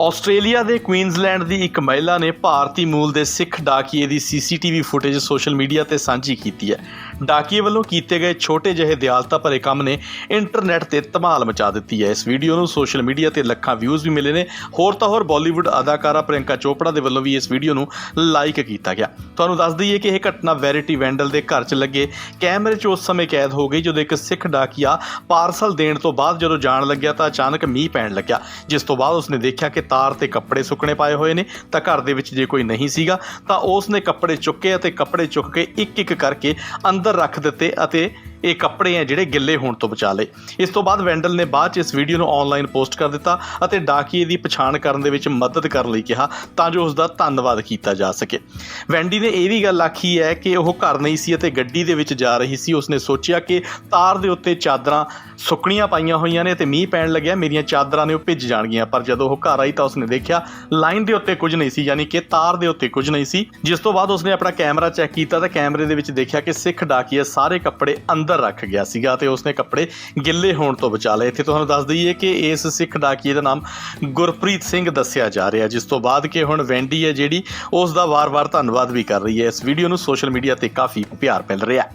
Australia ਦੇ Queensland ਦੀ ਇੱਕ ਮਹਿਲਾ ਨੇ ਭਾਰਤੀ ਮੂਲ ਦੇ ਸਿੱਖ ਡਾਕੀਏ ਦੀ ਸੀਸੀਟੀਵੀ ਫੁਟੇਜ ਸੋਸ਼ਲ ਮੀਡੀਆ ਤੇ ਸਾਂਝੀ ਕੀਤੀ ਹੈ। ਡਾਕੀਏ ਵੱਲੋਂ ਕੀਤੇ ਗਏ ਛੋਟੇ ਜਿਹੇ ਦਿਆਲਤਾ ਭਰੇ ਕੰਮ ਨੇ ਇੰਟਰਨੈਟ ਤੇ ਧਮਾਲ ਮਚਾ ਦਿੱਤੀ ਹੈ। ਇਸ ਵੀਡੀਓ ਨੂੰ ਸੋਸ਼ਲ ਮੀਡੀਆ ਤੇ ਲੱਖਾਂ ਵਿਊਜ਼ ਵੀ ਮਿਲੇ ਨੇ। ਹੋਰ ਤਾਂ ਹੋਰ ਬਾਲੀਵੁੱਡ ਅਦਾਕਾਰਾ ਪ੍ਰਿਯੰਕਾ ਚੋਪੜਾ ਦੇ ਵੱਲੋਂ ਵੀ ਇਸ ਵੀਡੀਓ ਨੂੰ ਲਾਈਕ ਕੀਤਾ ਗਿਆ। ਤੁਹਾਨੂੰ ਦੱਸ ਦਈਏ ਕਿ ਇਹ ਘਟਨਾ ਵੈਰਿਟੀ ਵੈਂਡਲ ਦੇ ਘਰ 'ਚ ਲੱਗੇ ਕੈਮਰੇ 'ਚ ਉਸ ਸਮੇਂ ਕੈਦ ਹੋ ਗਈ ਜਦੋਂ ਇੱਕ ਸਿੱਖ ਡਾਕੀਆ ਪਾਰਸਲ ਦੇਣ ਤੋਂ ਬਾਅਦ ਜਦੋਂ ਜਾਣ ਲੱਗਿਆ ਤਾਂ ਅਚਾਨਕ ਮੀਂਹ ਪੈਣ ਲੱਗਿਆ। ਜਿਸ ਤੋਂ ਬਾਅਦ ਉਸਨੇ ਦੇਖਿਆ ਕਿ ਤਾਰ ਤੇ ਕੱਪੜੇ ਸੁੱਕਣੇ ਪਾਏ ਹੋਏ ਨੇ। ਤਾਂ ਘਰ ਦੇ ਵਿੱਚ ਜੇ ਕੋਈ ਨਹੀਂ ਸੀਗਾ, ਤਾਂ ਉਸ ਨੇ ਕੱਪੜੇ ਚੁੱਕੇ ਅਤੇ ਕੱਪੜੇ ਚੁੱਕ ਕੇ ਇੱਕ ਇੱਕ ਕਰਕੇ ਅੰਦਰ ਰੱਖ ਦਿੱਤੇ ਅਤੇ ਇਹ ਕੱਪੜੇ ਆ ਜਿਹੜੇ ਗਿੱਲੇ ਹੋਣ ਤੋਂ ਬਚਾ ਲਏ। ਇਸ ਤੋਂ ਬਾਅਦ ਵੈਂਡਲ ਨੇ ਬਾਅਦ ਚ ਇਸ ਵੀਡੀਓ ਨੂੰ ਆਨਲਾਈਨ ਪੋਸਟ ਕਰ ਦਿੱਤਾ ਅਤੇ ਡਾਕੀਏ ਦੀ ਪਛਾਣ ਕਰਨ ਦੇ ਵਿੱਚ ਮਦਦ ਕਰਨ ਲਈ ਕਿਹਾ ਤਾਂ ਜੋ ਉਸ ਦਾ ਧੰਨਵਾਦ ਕੀਤਾ ਜਾ ਸਕੇ। ਵੈਂਡੀ ਨੇ ਇਹ ਵੀ ਗੱਲ ਆਖੀ ਹੈ ਕਿ ਉਹ ਘਰ ਨਹੀਂ ਸੀ ਅਤੇ ਗੱਡੀ ਦੇ ਵਿੱਚ ਜਾ ਰਹੀ ਸੀ। ਉਸਨੇ ਸੋਚਿਆ ਕਿ ਤਾਰ ਦੇ ਉੱਤੇ ਚਾਦਰਾਂ ਸੁੱਕਣੀਆਂ ਪਾਈਆਂ ਹੋਈਆਂ ਨੇ ਤੇ ਮੀਂਹ ਪੈਣ ਲੱਗਿਆ, ਮੇਰੀਆਂ ਚਾਦਰਾਂ ਨੇ ਉਹ ਭਿੱਜ ਜਾਣਗੀਆਂ। ਪਰ ਜਦੋਂ ਉਹ ਘਰ ਆਈ ਤਾਂ ਉਸਨੇ ਦੇਖਿਆ ਲਾਈਨ ਦੇ ਉੱਤੇ ਕੁਝ ਨਹੀਂ ਸੀ, ਯਾਨੀ ਕਿ ਤਾਰ ਦੇ ਉੱਤੇ ਕੁਝ ਨਹੀਂ ਸੀ। ਜਿਸ ਤੋਂ ਬਾਅਦ ਉਸਨੇ ਆਪਣਾ ਕੈਮਰਾ ਚੈੱਕ ਕੀਤਾ ਤਾਂ ਕੈਮਰੇ ਦੇ ਵਿੱਚ ਦੇਖਿਆ ਕਿ ਸਿੱਖ ਡਾਕੀਆ ਸਾਰੇ ਕੱਪੜੇ ਅੰਦਰ ਅੰਦਰ ਰੱਖ ਗਿਆ ਸੀਗਾ ਤੇ ਉਸਨੇ ਕੱਪੜੇ ਗਿੱਲੇ ਹੋਣ ਤੋਂ ਬਚਾ ਲਏ। ਇੱਥੇ ਤੁਹਾਨੂੰ ਦੱਸ ਦਈਏ ਕਿ ਇਸ ਸਿੱਖ ਡਾਕੀਏ ਦਾ ਨਾਮ ਗੁਰਪ੍ਰੀਤ ਸਿੰਘ ਦੱਸਿਆ ਜਾ ਰਿਹਾ, ਜਿਸ ਤੋਂ ਬਾਅਦ ਕਿ ਹੁਣ ਵੈਂਡੀ ਹੈ ਜਿਹੜੀ, ਉਸ ਦਾ ਵਾਰ-ਵਾਰ ਧੰਨਵਾਦ ਵੀ ਕਰ ਰਹੀ ਹੈ। ਇਸ ਵੀਡੀਓ ਨੂੰ ਸੋਸ਼ਲ ਮੀਡੀਆ ਤੇ ਕਾਫੀ ਪਿਆਰ ਮਿਲ ਰਿਹਾ ਹੈ।